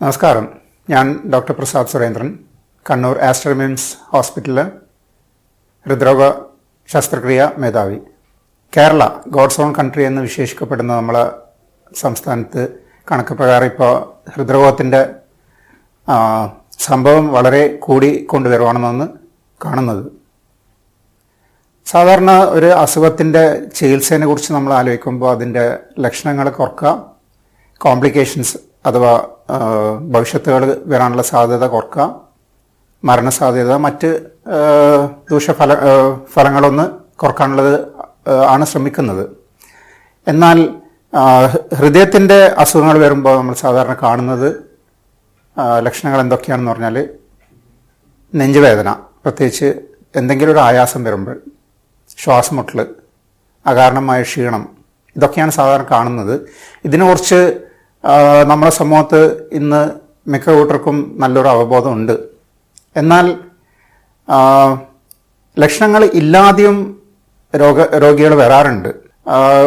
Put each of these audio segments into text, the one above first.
നമസ്കാരം. ഞാൻ ഡോക്ടർ പ്രസാദ് സുരേന്ദ്രൻ കണ്ണൂർ ആസ്ട്രമിംസ് ഹോസ്പിറ്റലിലെ ഹൃദ്രോഗ ശസ്ത്രക്രിയ മേധാവി. കേരള ഗോഡ്സ് ഓൺ കൺട്രി എന്ന് വിശേഷിക്കപ്പെടുന്ന നമ്മളെ സംസ്ഥാനത്ത് കണക്ക് പ്രകാരം ഇപ്പോൾ ഹൃദ്രോഗത്തിന്റെ സംഭവം വളരെ കൂടി കൊണ്ടുവരുവാണെന്നാണ് കാണുന്നത്. സാധാരണ ഒരു അസുഖത്തിന്റെ ചികിത്സയെ കുറിച്ച് നമ്മൾ ആലോചിക്കുമ്പോൾ അതിന്റെ ലക്ഷണങ്ങൾ കുറക്കുക കോംപ്ലിക്കേഷൻസ് അഥവാ ഭവിഷ്യത്തുകൾ വരാനുള്ള സാധ്യത കുറക്കുക. മരണസാധ്യത മറ്റ് ദൂഷ്യഫല ഫലങ്ങളൊന്ന് കുറക്കാനുള്ളത് ആണ് ശ്രമിക്കുന്നത്. എന്നാൽ ഹൃദയത്തിന്റെ അസുഖങ്ങൾ വരുമ്പോൾ നമ്മൾ സാധാരണ കാണുന്നത് ലക്ഷണങ്ങൾ എന്തൊക്കെയാണെന്ന് പറഞ്ഞാൽ നെഞ്ചുവേദന പ്രത്യേകിച്ച് എന്തെങ്കിലും ഒരു ആയാസം വരുമ്പോൾ ശ്വാസമുട്ടൽ അകാരണമായ ക്ഷീണം ഇതൊക്കെയാണ് സാധാരണ കാണുന്നത്. ഇതിനെക്കുറിച്ച് നമ്മുടെ സമൂഹത്ത് ഇന്ന് മിക്ക കൂട്ടർക്കും നല്ലൊരു അവബോധമുണ്ട്. എന്നാൽ ലക്ഷണങ്ങൾ ഇല്ലാതെയും രോഗ രോഗികൾ വരാറുണ്ട്.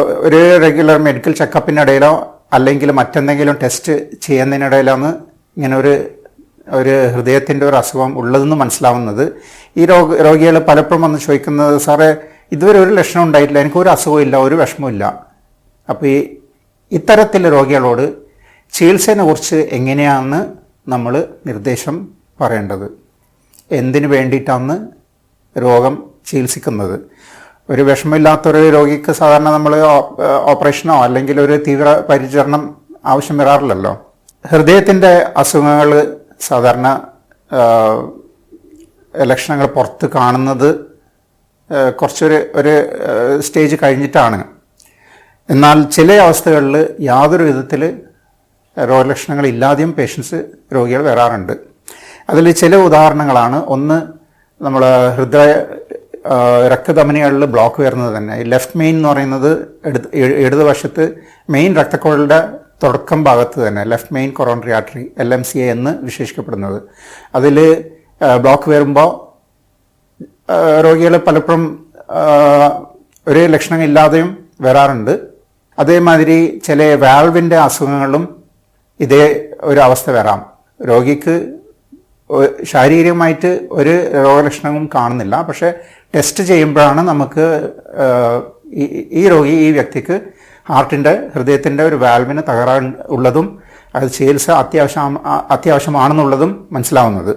ഒരു റെഗുലർ മെഡിക്കൽ ചെക്കപ്പിനിടയിലോ അല്ലെങ്കിൽ മറ്റെന്തെങ്കിലും ടെസ്റ്റ് ചെയ്യുന്നതിനിടയിലാണ് ഇങ്ങനെ ഒരു ഒരു ഹൃദയത്തിന്റെ ഒരു അസുഖം ഉള്ളതെന്ന് മനസ്സിലാവുന്നത്. ഈ രോഗ രോഗികൾ പലപ്പോഴും വന്ന് ചോദിക്കുന്നത് സാറേ ഇതുവരെ ഒരു ലക്ഷണം ഉണ്ടായിട്ടില്ല എനിക്കൊരു അസുഖമില്ല ഒരു വിഷമമില്ല അപ്പോൾ ഈ ഇത്തരത്തിൽ രോഗികളോട് ചികിത്സയെ കുറിച്ച് എങ്ങനെയാണ് നമ്മൾ നിർദ്ദേശം പറയേണ്ടത്? എന്തിനു വേണ്ടിയിട്ടാണ് രോഗം ചികിത്സിക്കുന്നത്? ഒരു വിഷമമില്ലാത്തൊരു രോഗിക്ക് സാധാരണ നമ്മൾ ഓപ്പറേഷനോ അല്ലെങ്കിൽ ഒരു തീവ്ര പരിചരണം ആവശ്യം വരാറില്ലല്ലോ? ഹൃദയത്തിന്റെ അസുഖങ്ങൾ സാധാരണ ലക്ഷണങ്ങൾ പുറത്ത് കാണുന്നത് കുറച്ചൊരു ഒരു സ്റ്റേജ് കഴിഞ്ഞിട്ടാണ്. എന്നാൽ ചില അവസ്ഥകളിൽ യാതൊരു വിധത്തിൽ രോഗലക്ഷണങ്ങൾ ഇല്ലാതെയും പേഷ്യൻസ് രോഗികൾ വരാറുണ്ട്. അതിൽ ചില ഉദാഹരണങ്ങളാണ്. ഒന്ന് നമ്മൾ ഹൃദയ രക്തധമനികളിൽ ബ്ലോക്ക് വരുന്നത് തന്നെ. ലെഫ്റ്റ് മെയിൻ എന്ന് പറയുന്നത് ഇടത് ഇടതുവശത്ത് മെയിൻ രക്തക്കുഴലിന്റെ തുടക്കം ഭാഗത്ത് തന്നെ left main coronary artery L M C A എന്ന് വിശേഷിക്കപ്പെടുന്നത്. അതിൽ ബ്ലോക്ക് വരുമ്പോൾ രോഗികൾ പലപ്പോഴും ഒരേ ലക്ഷണമില്ലാതെയും വരാറുണ്ട്. അതേമാതിരി ചില വാൽവിന്റെ അസുഖങ്ങളും ഇതേ ഒരു അവസ്ഥ വരാം. രോഗിക്ക് ശാരീരികമായിട്ട് ഒരു രോഗലക്ഷണവും കാണുന്നില്ല. പക്ഷെ ടെസ്റ്റ് ചെയ്യുമ്പോഴാണ് നമുക്ക് ഈ രോഗി ഈ വ്യക്തിക്ക് ഹാർട്ടിന്റെ ഹൃദയത്തിന്റെ ഒരു വാൽവിന് തകരാൻ ഉള്ളതും അത് ചികിത്സ അത്യാവശ്യം അത്യാവശ്യമാണെന്നുള്ളതും മനസ്സിലാവുന്നത്.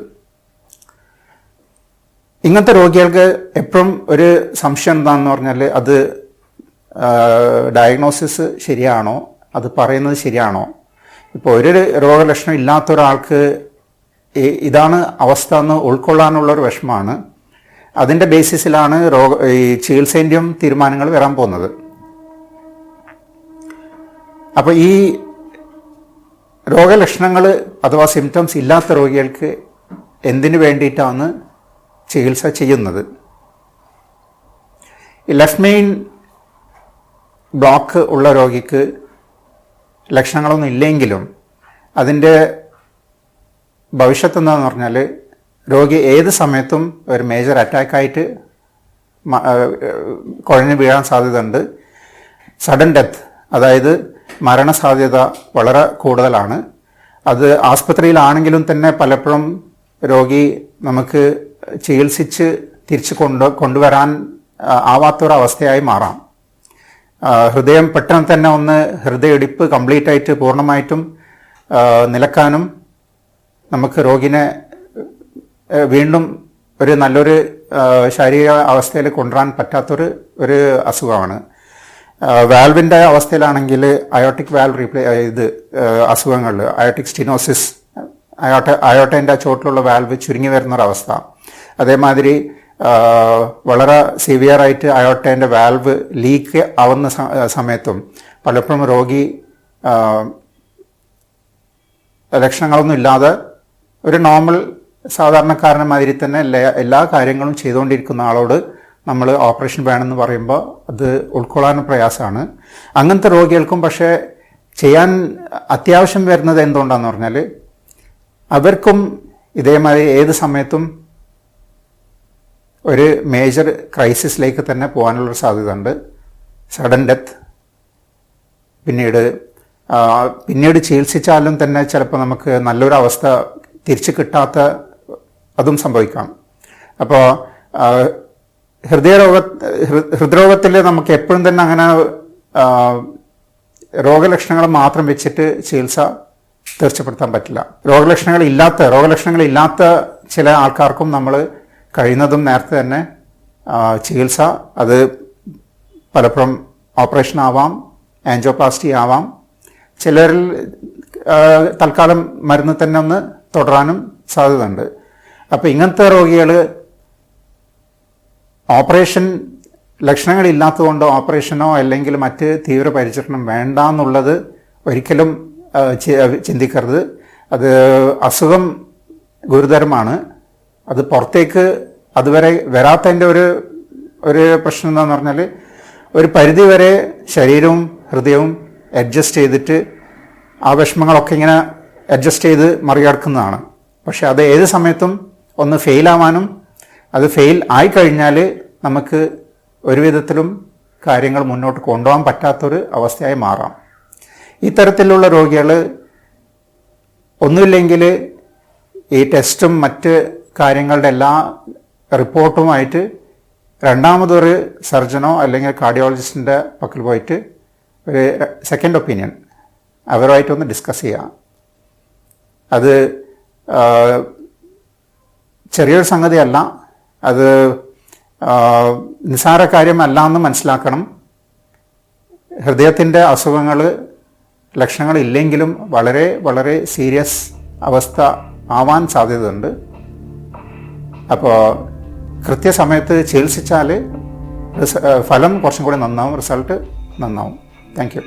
ഇങ്ങനത്തെ രോഗികൾക്ക് എപ്പോഴും ഒരു സംശയം എന്താണെന്ന് പറഞ്ഞാൽ അത് ഡയഗ്നോസിസ് ശരിയാണോ? അത് പറയുന്നത് ശരിയാണോ? ഇപ്പോൾ ഒരു രോഗലക്ഷണം ഇല്ലാത്ത ഒരാൾക്ക് ഇതാണ് അവസ്ഥ എന്ന് ഉൾക്കൊള്ളാനുള്ള ഒരു വിഷമമാണ് അതിന്റെ ബേസിസിലാണ് രോഗ ഈ ചികിത്സേന്റെയും തീരുമാനങ്ങൾ വരാൻ പോകുന്നത്. അപ്പോൾ ഈ രോഗലക്ഷണങ്ങൾ അഥവാ സിംറ്റംസ് ഇല്ലാത്ത രോഗികൾക്ക് എന്തിനു വേണ്ടിയിട്ടാണ് ചികിത്സ ചെയ്യുന്നത്? ലെഫ്റ്റ് മെയിൻ ബ്ലോക്ക് ഉള്ള രോഗിക്ക് ലക്ഷണങ്ങളൊന്നും ഇല്ലെങ്കിലും അതിന്റെ ഭവിഷ്യത്ത് എന്താണെന്ന് പറഞ്ഞാൽ രോഗി ഏത് സമയത്തും ഒരു മേജർ അറ്റാക്കായിട്ട് കുഴഞ്ഞു വീഴാൻ സാധ്യതയുണ്ട്. സഡൻ ഡെത്ത് അതായത് മരണസാധ്യത വളരെ കൂടുതലാണ്. അത് ആസ്പത്രിയിലാണെങ്കിലും തന്നെ പലപ്പോഴും രോഗി നമുക്ക് ചികിത്സിച്ച് തിരിച്ച് കൊണ്ട് കൊണ്ടുവരാൻ ആവാത്തൊരവസ്ഥയായി മാറാം. ഹൃദയം പെട്ടെന്ന് തന്നെ ഒന്ന് ഹൃദയടിപ്പ് കംപ്ലീറ്റ് ആയിട്ട് പൂർണമായിട്ടും നിലക്കാനും നമുക്ക് രോഗിനെ വീണ്ടും ഒരു നല്ലൊരു ശാരീരിക അവസ്ഥയിൽ കൊണ്ടുവരാൻ പറ്റാത്തൊരു ഒരു അസുഖമാണ്. വാൽവിന്റെ അവസ്ഥയിലാണെങ്കിൽ അയോട്ടിക് വാൽവ് റീപ്ലേ ഇത് അസുഖങ്ങൾ അയോട്ടിക് സ്റ്റിനോസിസ് അയോട്ട അയോട്ടേന്റെ ചോട്ടിലുള്ള വാൽവ് ചുരുങ്ങി വരുന്നൊരവസ്ഥ. അതേമാതിരി വളരെ സിവിയറായിട്ട് അയോട്ടേന്റെ വാൽവ് ലീക്ക് ആവുന്ന സമയത്തും പലപ്പോഴും രോഗി ലക്ഷണങ്ങളൊന്നും ഇല്ലാതെ ഒരു നോർമൽ സാധാരണക്കാരനെ മാതിരി തന്നെ എല്ലാ എല്ലാ കാര്യങ്ങളും ചെയ്തുകൊണ്ടിരിക്കുന്ന ആളോട് നമ്മൾ ഓപ്പറേഷൻ വേണമെന്ന് പറയുമ്പോൾ അത് ഉൾക്കൊള്ളാൻ പ്രയാസമാണ്. അങ്ങനത്തെ രോഗികൾക്കും പക്ഷേ ചെയ്യാൻ അത്യാവശ്യം വരുന്നത് എന്തുകൊണ്ടാന്ന് പറഞ്ഞാൽ അവർക്കും ഇതേമാതിരി ഏത് സമയത്തും ഒരു മേജർ ക്രൈസിസിലേക്ക് തന്നെ പോകാനുള്ളൊരു സാധ്യത ഉണ്ട് സഡൻ ഡെത്ത് പിന്നീട് പിന്നീട് ചികിത്സിച്ചാലും തന്നെ ചിലപ്പോൾ നമുക്ക് നല്ലൊരു അവസ്ഥ തിരിച്ചു കിട്ടാത്ത അതും സംഭവിക്കാം. അപ്പോൾ ഹൃദയരോഗ ഹൃദ്രോഗത്തിൽ നമുക്ക് എപ്പോഴും തന്നെ അങ്ങനെ രോഗലക്ഷണങ്ങൾ മാത്രം വെച്ചിട്ട് ചികിത്സ തീർച്ചപ്പെടുത്താൻ പറ്റില്ല. രോഗലക്ഷണങ്ങൾ ഇല്ലാത്ത രോഗലക്ഷണങ്ങൾ ഇല്ലാത്ത ചില ആൾക്കാർക്കും നമ്മൾ കഴിയുന്നതും നേരത്തെ തന്നെ ചികിത്സ. അത് പലപ്പോഴും ഓപ്പറേഷൻ ആവാം ആൻജോപ്ലാസ്റ്റി ആവാം. ചിലരിൽ തൽക്കാലം മരുന്ന് തന്നെ ഒന്ന് തുടരാനും സാധ്യതയുണ്ട്. അപ്പോൾ ഇങ്ങനത്തെ രോഗികൾ ഓപ്പറേഷൻ ലക്ഷണങ്ങളില്ലാത്തതുകൊണ്ട് ഓപ്പറേഷനോ അല്ലെങ്കിൽ മറ്റ് തീവ്ര പരിചരണം വേണ്ട എന്നുള്ളത് ഒരിക്കലും ചിന്തിക്കരുത്. അത് അസുഖം ഗുരുതരമാണ്. അത് പുറത്തേക്ക് അതുവരെ വരാത്തതിന്റെ ഒരു ഒരു പ്രശ്നം എന്താണെന്ന് പറഞ്ഞാൽ ഒരു പരിധി വരെ ശരീരവും ഹൃദയവും അഡ്ജസ്റ്റ് ചെയ്തിട്ട് ആ വിഷമങ്ങളൊക്കെ ഇങ്ങനെ അഡ്ജസ്റ്റ് ചെയ്ത് മറികടക്കുന്നതാണ്. പക്ഷെ അത് ഏത് സമയത്തും ഒന്ന് ഫെയിലാവാനും അത് ഫെയിൽ ആയി കഴിഞ്ഞാൽ നമുക്ക് ഒരു വിധത്തിലും കാര്യങ്ങൾ മുന്നോട്ട് കൊണ്ടുപോകാൻ പറ്റാത്തൊരു അവസ്ഥയായി മാറാം. ഇത്തരത്തിലുള്ള രോഗികൾ ഒന്നുമില്ലെങ്കിൽ ഈ ടെസ്റ്റും മറ്റ് കാര്യങ്ങളുടെ എല്ലാ റിപ്പോർട്ടുമായിട്ട് രണ്ടാമതൊരു സർജനോ അല്ലെങ്കിൽ കാർഡിയോളജിസ്റ്റിന്റെ പക്കൽ പോയിട്ട് ഒരു സെക്കൻഡ് ഒപ്പീനിയൻ അവരുമായിട്ടൊന്ന് ഡിസ്കസ് ചെയ്യാം. അത് ചെറിയൊരു സംഗതിയല്ല. അത് നിസ്സാര കാര്യമല്ല എന്ന് മനസ്സിലാക്കണം. ഹൃദയത്തിന്റെ അസുഖങ്ങൾ ലക്ഷണങ്ങൾ ഇല്ലെങ്കിലും വളരെ വളരെ സീരിയസ് അവസ്ഥ ആവാൻ സാധ്യതയുണ്ട്. അപ്പോൾ കൃത്യസമയത്ത് ചികിത്സിച്ചാൽ ഫലം കുറച്ചും കൂടി നന്നാവും റിസൾട്ട് നന്നാവും. Thank you